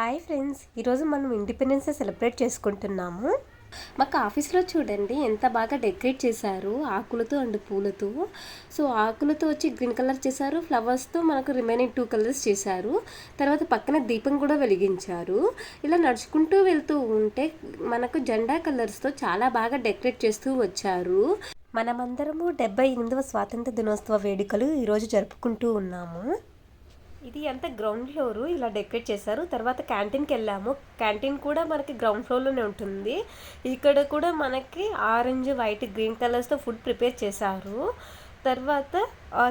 Hi friends ఈరోజు మనం independence day celebrate చేసుకుంటున్నాము. మాకు ఆఫీస్లో చూడండి ఎంత బాగా డెకరేట్ చేశారు ఆకులతో అండ్ పూలతో. సో ఆకులతో వచ్చి గ్రీన్ కలర్ చేశారు ఫ్లవర్స్తో మనకు రిమైనింగ్ టూ కలర్స్ చేశారు. తర్వాత పక్కన దీపం కూడా వెలిగించారు. ఇలా నడుచుకుంటూ వెళ్తూ ఉంటే మనకు జెండా కలర్స్తో చాలా బాగా డెకరేట్ చేస్తూ వచ్చారు. మనమందరము డెబ్బై ఎనిమిదవ స్వాతంత్ర దినోత్సవ వేడుకలు ఈరోజు జరుపుకుంటూ ఉన్నాము. ఇది అంతా గ్రౌండ్ ఫ్లోర్ ఇలా డెకరేట్ చేశారు. తర్వాత క్యాంటీన్కి వెళ్ళాము. క్యాంటీన్ కూడా మనకి గ్రౌండ్ ఫ్లోర్లోనే ఉంటుంది. ఇక్కడ కూడా మనకి ఆరెంజ్ వైట్ గ్రీన్ కలర్స్తో ఫుడ్ ప్రిపేర్ చేశారు. తర్వాత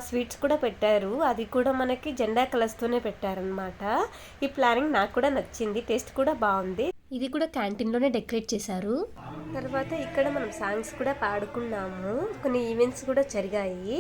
స్వీట్స్ కూడా పెట్టారు. అది కూడా మనకి జెండా కలర్స్తోనే పెట్టారనమాట ఈ ప్లానింగ్ నాకు కూడా నచ్చింది. టేస్ట్ కూడా బాగుంది. ఇది కూడా క్యాంటీన్లోనే డెకరేట్ చేశారు. తర్వాత ఇక్కడ మనం సాంగ్స్ కూడా పాడుకున్నాము. కొన్ని ఈవెంట్స్ కూడా జరిగాయి.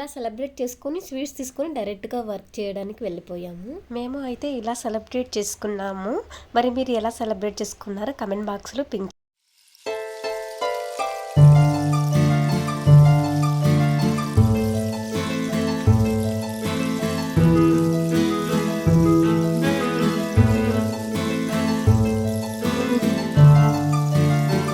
ఇలా సెలబ్రేట్ చేసుకొని స్వీట్స్ తీసుకొని డైరెక్ట్గా వర్క్ చేయడానికి వెళ్ళిపోయాము. మేము అయితే ఇలా సెలబ్రేట్ చేసుకున్నాము. మరి మీరు ఎలా సెలబ్రేట్ చేసుకున్నారో కమెంట్ బాక్స్లో పింక్